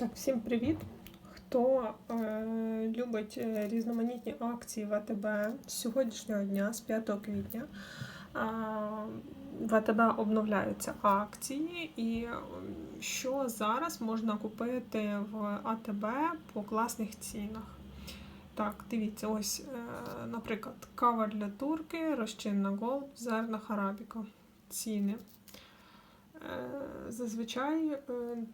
Так, всім привіт! Хто е, любить е, різноманітні акції в АТБ з сьогоднішнього дня, з 5 квітня, е, в АТБ обновляються акції, і що зараз можна купити в АТБ по класних цінах. Так, дивіться, ось, е, наприклад, кава для турки, розчинна голд, зерна арабіка. Ціни. Е, Зазвичай е,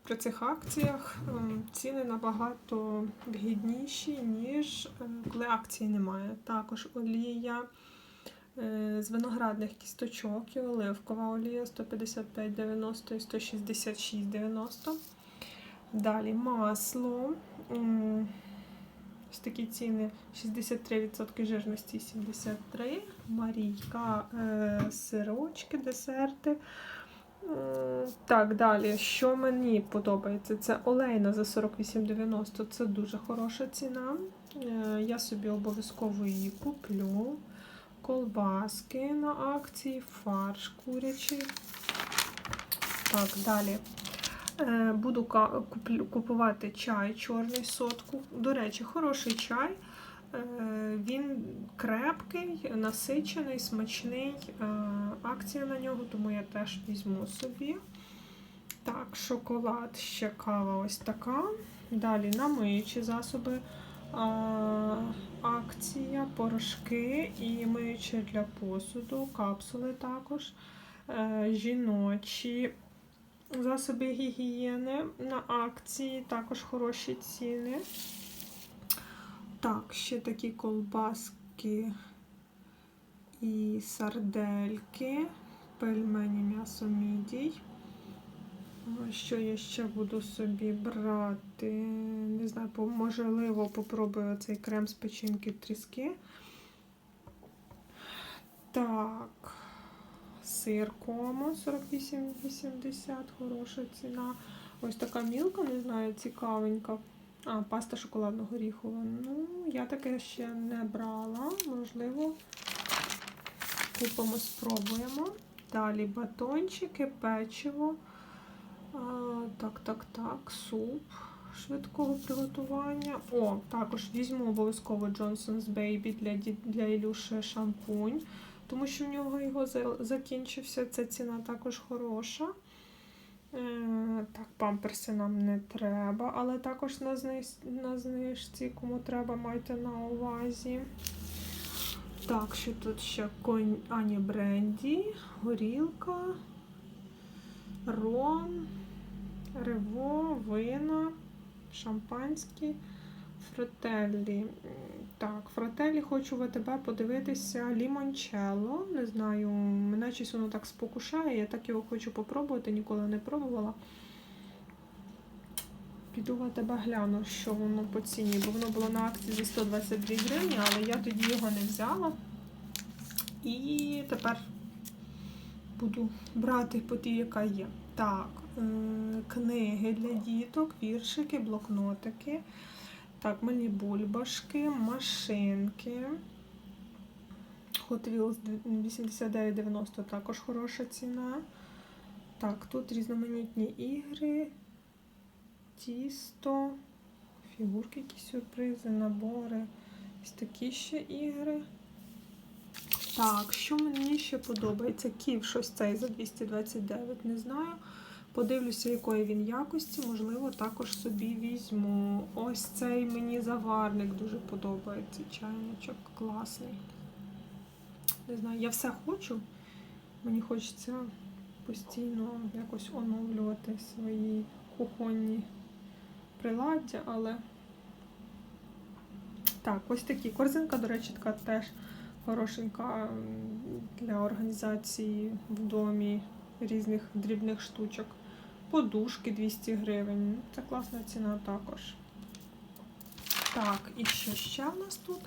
при цих акціях е, ціни набагато вигідніші, ніж коли акції немає. Також олія з виноградних кісточок і оливкова олія 155,90 і 166,90. Далі масло. Ось такі ціни 63% жирності 73. Марійка, сирочки, десерти. М, Так, далі, що мені подобається, це олейна за 48,90. Це дуже хороша ціна. Е, Я собі обов'язково її куплю. Колбаски на акції, фарш курячий. Так, далі. Е, Буду купувати чай чорний сотку. До речі, хороший чай. Е, Він крепкий, насичений, смачний. Е, Акція на нього, тому я теж візьму собі. Так, шоколад, ще кава ось така. Далі намиючі засоби. А, Акція, порошки і миючі для посуду, капсули також. Е, Жіночі засоби гігієни на акції, також хороші ціни. Так, ще такі колбаски і сардельки, пельмені м'ясо мідій. Що я ще буду собі брати? Не знаю, можливо, попробую цей крем з печінки тріски. Так, сир комо 48,80, хороша ціна. Ось така мілка, не знаю, цікавенька. А, паста шоколадно-горіхова. Ну, я таке ще не брала. Купимо, спробуємо. Далі батончики, печиво. А, так, так, так, суп швидкого приготування. О, також візьму обов'язково Johnson's Baby для, для Ілюші шампунь, тому що в нього його закінчився. Ця ціна також хороша. Е, Так, памперси нам не треба, але також на знижці, кому треба, майте на увазі. Так, що тут ще конь Ані Бренді, горілка, ром, рево, вина, шампанські, фрателлі. Так, фрателлі хочу в ТБ подивитися лімончелло. Не знаю, мене щось воно так спокушає, я так його хочу попробувати, ніколи не пробувала. Піду в ТБ гляну, що воно по ціні, бо воно було на акції за 122 гривні, але я тоді його не взяла. І тепер буду брати по тій, яка є. Так, е, книги для діток, віршики, блокнотики. Так, мені бульбашки, машинки. Hot Wheels 89,90 також хороша ціна. Так, тут різноманітні ігри, тісто, фігурки, якісь сюрпризи, набори. Ось такі ще ігри. Так, що мені ще подобається? Ків щось цей за 229, не знаю. Подивлюся, якої він якості, можливо, також собі візьму. Ось цей мені заварник дуже подобається. Чайничок класний. Не знаю, я все хочу. Мені хочеться постійно якось оновлювати свої кухонні приладдя, але. Так, ось такі. Корзинка, до речі, така теж хорошенька для організації в домі різних дрібних штучок. Подушки 200 гривень. Це класна ціна також. Так, і що ще в нас тут?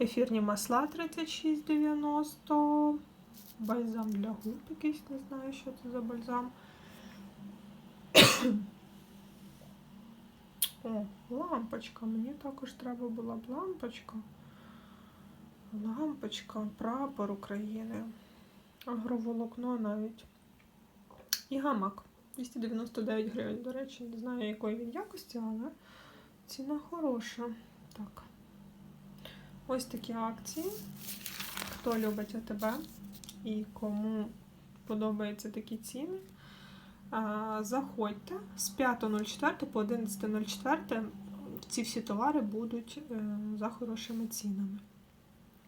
Ефірні масла 36,90. Бальзам для губ якийсь, не знаю, що це за бальзам. О, лампочка. Мені також треба була б лампочка. Лампочка, прапор України. Агроволокно навіть. І гамак. 299 гривень, до речі, не знаю, якої він якості, але ціна хороша. Так. Ось такі акції. Хто любить АТБ і кому подобаються такі ціни, заходьте з 5.04 по 11.04. Ці всі товари будуть е, за хорошими цінами.